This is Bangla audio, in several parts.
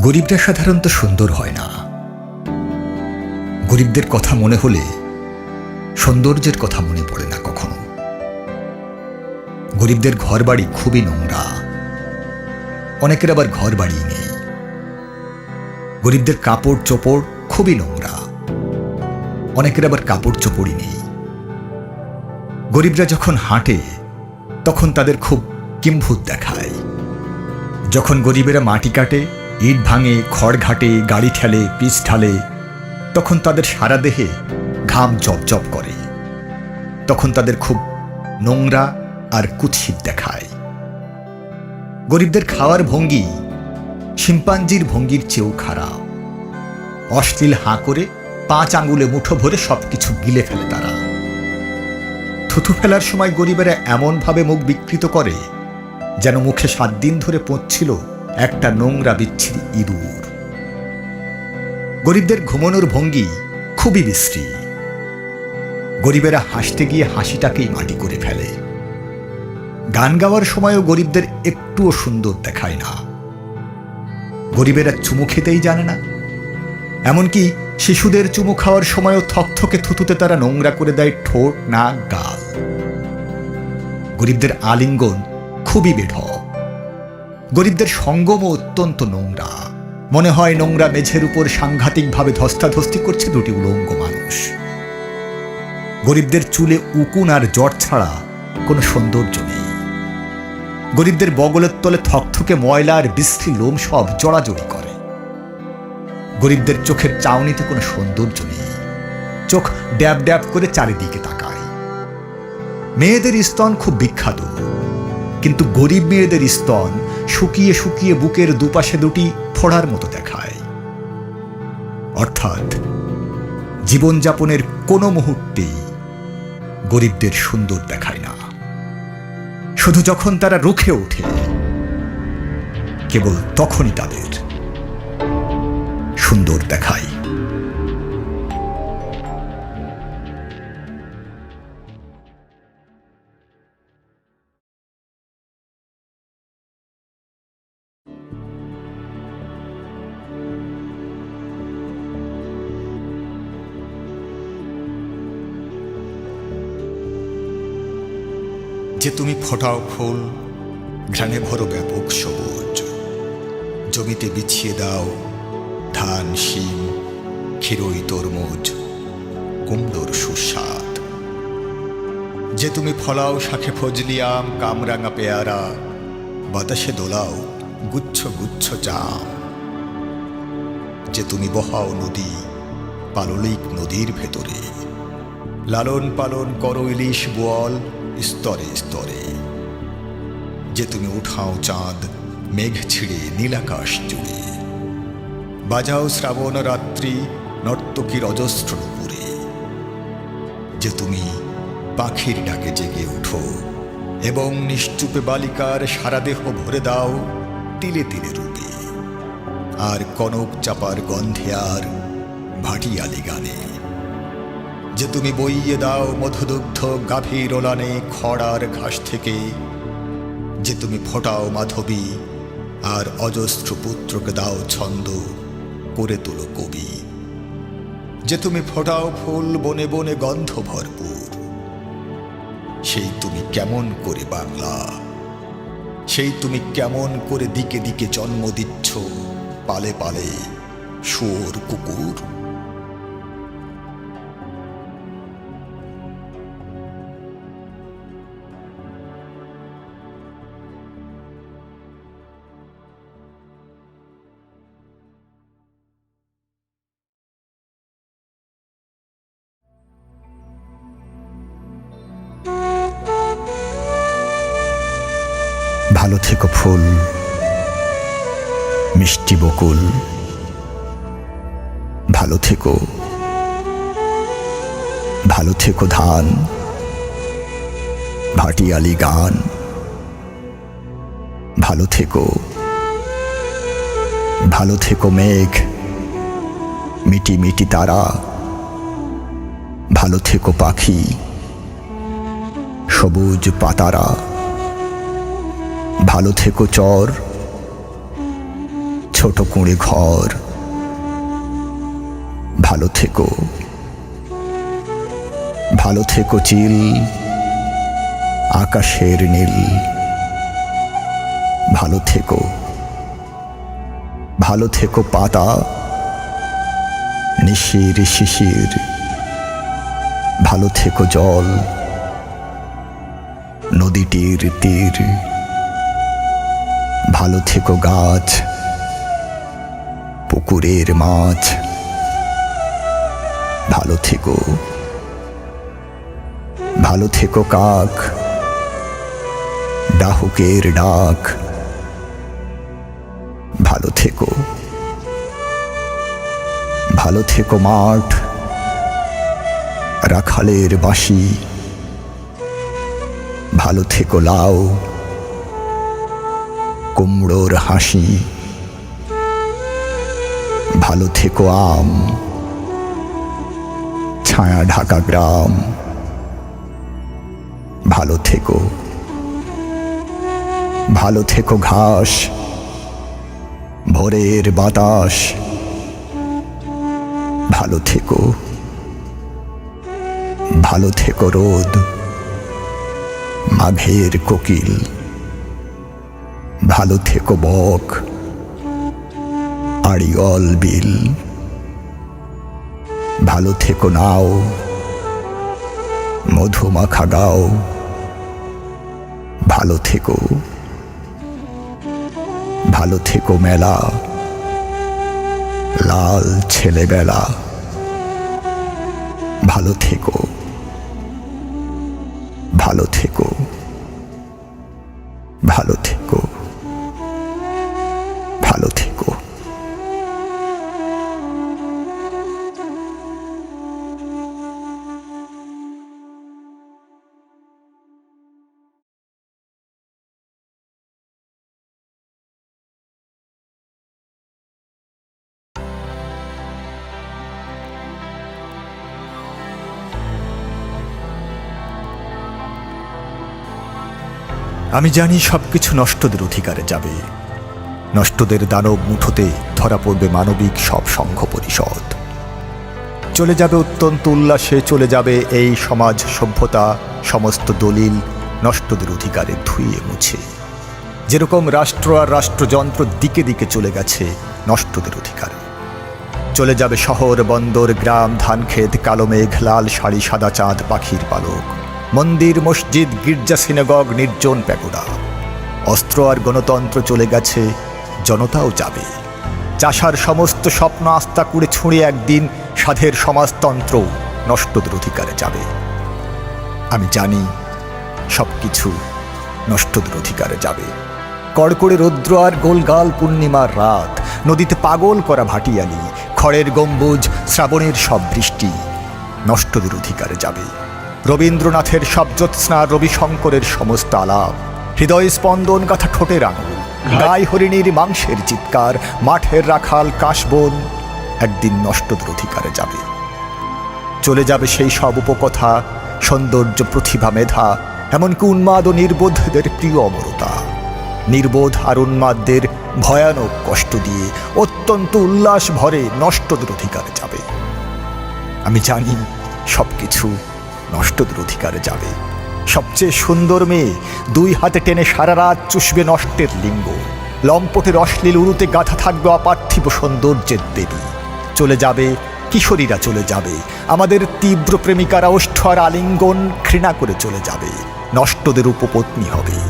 গরিবরা সাধারণত সুন্দর হয় না। গরিবদের কথা মনে হলে সৌন্দর্যের কথা মনে পড়ে না কখনো। গরিবদের ঘর বাড়ি খুবই নোংরা। অনেকের আবার ঘর বাড়ি নেই। গরিবদের কাপড় চোপড় খুবই নোংরা। অনেকের আবার কাপড় চোপড়ই নেই। গরিবরা যখন হাঁটে, তখন তাদের খুব কিম্ভূত দেখায়। যখন গরিবেরা মাটি কাটে ইট ভাঙে, খড় ঘাটে, গাড়ি ঠেলে, পিচ ঢালে। তখন তাদের সারা দেহে ঘাম জপজপ করে। তখন তাদের খুব নোংরা আর কুৎসিত দেখায়। গরিবদের খাওয়ার ভঙ্গি শিম্পাঞ্জির ভঙ্গির চেয়েও খারাপ। অশ্লীল হাঁ করে পাঁচ আঙ্গুলে মুঠো ভরে সবকিছু গিলে ফেলে তারা। থুথু ফেলার সময় গরিবেরা এমনভাবে মুখ বিকৃত করে, যেন মুখে সাত দিন ধরে পৌঁছছিল একটা নোংরা বিচ্ছিরি ইঁদুর। গরিবদের ঘুমানোর ভঙ্গি খুবই বিশ্রী। গরিবেরা হাসতে গিয়ে হাসিটাকেই মাটি করে ফেলে। গান গাওয়ার সময়ও গরিবদের একটুও সুন্দর দেখায় না। গরিবেরা চুমু খেতেই জানে না। এমনকি শিশুদের চুমু খাওয়ার সময়ও থকথকে থুতুতে তারা নোংরা করে দেয় ঠোঁট, নাক, গাল। গরিবদের আলিঙ্গন খুবই বেঢপ। গরিবদের সঙ্গমও অত্যন্ত নোংরা। মনে হয় নোংরা মেঝের উপর সাংঘাতিকভাবে ধস্তাধস্তি করছে দুটি উলঙ্গ মানুষ। গরিবদের চুলে উকুন আর জট ছাড়া কোনো সৌন্দর্য নেই। গরিবদের বগলের তলে থকথকে ময়লা আর বিশ্রী লোম সব জড়াজড়ি করে। গরিবদের চোখের চাউনিতে কোনো সৌন্দর্য নেই। চোখ ড্যাব ড্যাব করে চারিদিকে তাকায়। মেয়েদের স্তন খুব বিখ্যাত। কিন্তু গরিব মেয়েদের স্তন শুকিয়ে শুকিয়ে বুকের দুপাশে দুটি ফোড়ার মতো দেখায়। অর্থাৎ, জীবনযাপনের কোনো মুহূর্তেই গরিবদের সুন্দর দেখায় না। শুধু যখন তারা রুখে ওঠে, কেবল তখনই তাদের সুন্দর দেখায়। যে তুমি ফোটাও ফুল, ঘ্রাণে ভরো ব্যাপক সবুজ। জমিতে বিছিয়ে দাও ধান, শিম, ক্ষীরই তরমুজ কুমড়োর সুস্বাদ। যে তুমি ফলাও শাখে ফজলিয়াম কামরাঙা পেয়ারা, বাতাসে দোলাও গুচ্ছ গুচ্ছ জাম যে তুমি বহাও নদী, পাললিক নদীর ভেতরে, লালন পালন করো ইলিশ বোয়াল স্তরে স্তরে যে তুমি উঠাও চাঁদ, মেঘ ছিঁড়ে, নীলাকাশ জুড়ে। বাজাও শ্রাবণ রাত্রি, নর্তকীর অজস্র নুপুরে। যে তুমি পাখির ডাকে জেগে উঠো এবং নিশ্চুপে বালিকার সারা দেহ ভরে দাও তিলে তিলে রূপে। আর কনক চাপার গন্ধে আর ভাটিয়ালি গানে। যে তুমি বইয়ে দাও মধুদুগ্ধ গাভীর ওলানে খড়ার ঘাস থেকে, যে তুমি ফোটাও মাধবী আর অজস্র পুত্রকে দাও ছন্দ করে তোলো কবি। যে তুমি ফোটাও ফুল বনে বনে গন্ধ ভরপুর, সেই তুমি কেমন করে বাংলা? সেই তুমি কেমন করে দিকে দিকে জন্ম দিচ্ছ, পালে পালে শুয়োর কুকুর? ভালো থেকো ফুল, মিষ্টি বকুল। ভালো থেকো ভালো থেকো ধান, ভাটিয়ালি গান। ভালো থেকো ভালো থেকো মেঘ, মিটি মিটি তারা। ভালো থেকো পাখি, সবুজ পাতারা। ভালো থেকো চর। ছোট কুঁড়ে ঘর। ভালো থেকো। ভালো থেকো চিল। আকাশের নীল। ভালো থেকো। ভালো থেকো পাতা। নিশির শিশির। ভালো থেকো জল। নদীটির তীর। ভালো থেকো গাছ, পুকুরের মাছ। ভালো থেকো ভালো থেকো কাক, ডাহুকের ডাক। ভালো থেকো ভালো থেকো মাঠ, রাখালের বাঁশি। ভালো থেকো লাউ। কুমড়োর হাসি। ভালো থেকো আম। ছায়া ঢাকা গ্রাম। ভালো থেকো। ভালো থেকো ঘাস। ভোরের বাতাস। ভালো থেকো। ভালো থেকো রোদ। মাঘের কোকিল। ভালো থেকো, বক। আড়িয়ল বিল। ভালো থেকো নাও। মধুমাখা গাও। ভালো থেকো। ভালো থেকো মেলা। লাল ছেলেবেলা। ভালো থেকো। ভালো থেকো। ভালো থেকো। আমি জানি সবকিছু নষ্টদের অধিকারে যাবে। নষ্টদের দানব মুঠোতে ধরা পড়বে মানবিক সব সংঘ পরিষদ। চলে যাবে অত্যন্ত উল্লাসে, চলে যাবে এই সমাজ সভ্যতা, সমস্ত দলিল নষ্টদের অধিকারে ধুইয়ে মুছে। যেরকম রাষ্ট্র আর রাষ্ট্রযন্ত্র দিকে দিকে চলে গেছে নষ্টদের অধিকারে। চলে যাবে শহর, বন্দর, গ্রাম, ধানক্ষেত, কালো মেঘ, লাল শাড়ি, সাদা চাঁদ, পাখির পালক। মন্দির, মসজিদ, গির্জা, সিনেগগ, নির্জন প্যাগোডা। অস্ত্র আর গণতন্ত্র চলে গেছে, জনতাও যাবে। চাষার সমস্ত স্বপ্ন আস্থা কুড়ে ছুঁড়ে একদিন সাধের সমাজতন্ত্র নষ্টদের অধিকারে যাবে। আমি জানি সব কিছু নষ্টদের অধিকারে যাবে। কড়কড়ে রৌদ্র আর গোলগাল পূর্ণিমার রাত, নদীতে পাগল করা ভাটিয়ালি, খড়ের গম্বুজ, শ্রাবণের সব বৃষ্টি নষ্টদের অধিকারে যাবে। রবীন্দ্রনাথের সব জ্যোৎস্না রবিশঙ্করের সমস্ত আলাপ। হৃদয় স্পন্দন গাথা ঠোঁটের আঙুল। গাই হরিণীর মাংসের চিৎকার। মাঠের রাখাল কাশবন একদিন নষ্টদের অধিকারে যাবে। চলে যাবে সেই সব উপকথা সৌন্দর্য প্রতিভা মেধা এমনকি উন্মাদ ও নির্বোধদের প্রিয় অমরতা। নির্বোধ আর উন্মাদদের ভয়ানক কষ্ট দিয়ে অত্যন্ত উল্লাস ভরে নষ্টদের অধিকারে যাবে। আমি জানি সব কিছু নষ্টদের অধিকারে যাবে সবচেয়ে সুন্দর মেয়ে দুই হাতে টেনে সারা রাত চুষবে নষ্টের লিঙ্গ। লম্পটের অশ্লীল উরুতে গাঁথা থাকবে অপার্থিব সৌন্দর্যের দেবী। চলে যাবে, কিশোরীরা চলে যাবে, আমাদের তীব্র প্রেমিকারা ওষ্ঠ আর আলিঙ্গন ঘৃণা করে চলে যাবে। নষ্টদের উপপত্নী হবে।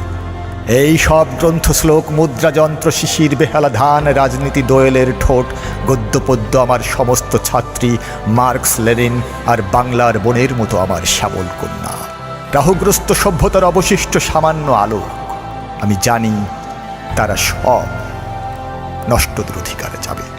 এই সব গ্রন্থ শ্লোক মুদ্রাযন্ত্র শিশির, বেহালা ধান, রাজনীতি, দোয়েলের ঠোঁট, গদ্যপদ্য আমার সমস্ত ছাত্রী, মার্কস, লেনিন আর বাংলার বোনের মতো আমার শ্যামল কন্যা। রাহুগ্রস্ত সভ্যতার অবশিষ্ট সামান্য আলো আমি জানি তারা সব নষ্টদের অধিকারে যাবে।